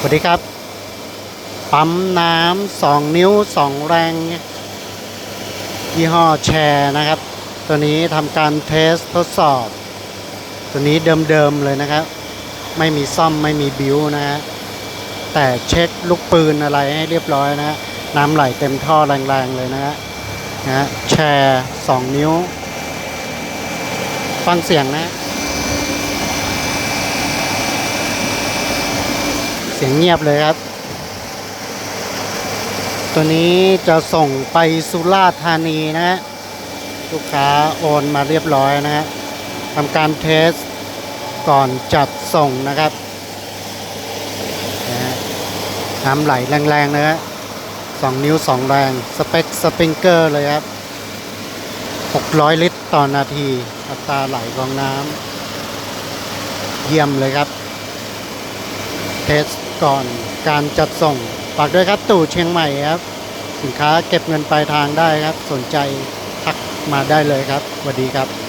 สวัสดีครับ ปั๊มน้ำสองนิ้วสองแรง ยี่ห้อแชร์นะครับ ตัวนี้ทำการเทสทดสอบ ตัวนี้เดิมๆเลยนะครับ ไม่มีซ่อมไม่มีบิวนะฮะแต่เช็คลูกปืนอะไรให้เรียบร้อยนะฮะน้ำไหลเต็มท่อแรงๆเลยนะฮะนะแชร์สองนิ้ว ฟังเสียงนะ เสียงเงียบเลยครับ ตัวนี้จะส่งไปสุราษฎร์ธานีนะฮะลูกค้าโอนมาเรียบร้อยนะฮะทำการเทสก่อนจัดส่งนะครับน้ำไหลแรงๆนะฮะสองนิ้วสองแรง สเปคสปริงเกอร์เลยครับ 600 ลิตรต่อนาที อัตราไหลของน้ำเยี่ยมเลยครับ เทสก่อนการจัดส่งฝากด้วยครับตู่เชียงใหม่ครับ สินค้าเก็บเงินปลายทางได้ครับ สนใจทักมาได้เลยครับสวัสดีครับ